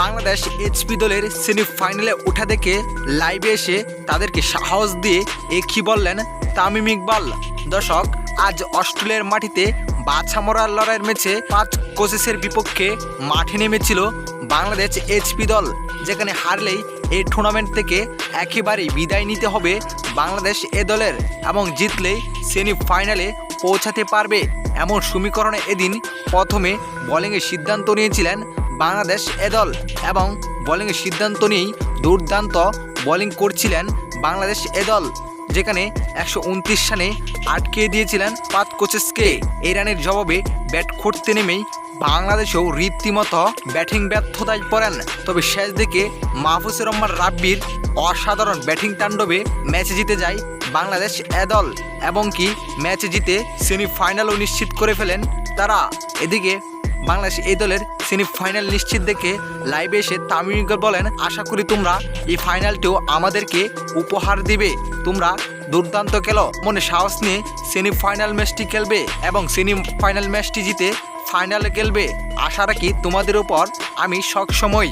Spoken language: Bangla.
বাংলাদেশ এইচপি দলের সেমিফাইনালে ওঠা দেখে লাইভে এসে তাদেরকে সাহস দিয়ে একই বললেন তামিম ইকবাল। দর্শক, আজ অস্ট্রেলিয়ার মাটিতে বাছা মরার লড়াইয়ের ম্যাচে পাঁচ কোচেসের বিপক্ষে মাঠে নেমেছিল বাংলাদেশ এইচপি দল, যেখানে হারলেই এই টুর্নামেন্ট থেকে একেবারেই বিদায় নিতে হবে বাংলাদেশ এ দলের এবং জিতলেই সেমিফাইনালে পৌঁছাতে পারবে। এমন সমীকরণে এদিন প্রথমে বোলিংয়ের সিদ্ধান্ত নিয়েছিলেন বাংলাদেশ এ দল এবং বোলিংয়ের সিদ্ধান্ত নিয়েই দুর্দান্ত বোলিং করছিলেন বাংলাদেশ এ দল, যেখানে একশো উনত্রিশ রানে আটকে দিয়েছিলেন পাত কোচেসকে এই রানের জবাবে ব্যাট করতে নেমেই বাংলাদেশেও রীতিমতো ব্যাটিং ব্যর্থতায় পড়েন। তবে শেষ দিকে মাহফুজুর রহমান রাব্বির অসাধারণ ব্যাটিং তাণ্ডবে ম্যাচে জিতে যায় বাংলাদেশ এ দল, এবং কি ম্যাচে জিতে সেমিফাইনালও নিশ্চিত করে ফেলেন তারা। এদিকে বাংলাদেশ এই দলের সেমিফাইনাল নিশ্চিত দেখে লাইভে এসে তামিম বলেন, আশা করি তোমরা এই ফাইনালটিও আমাদেরকে উপহার দিবে। তোমরা দুর্দান্ত খেলো। মনে সাহস নিয়ে সেমি ফাইনাল ম্যাচটি খেলবে এবং সেমি ফাইনাল ম্যাচটি জিতে ফাইনালে খেলবে। আশা রাখি তোমাদের উপর আমি সবসময়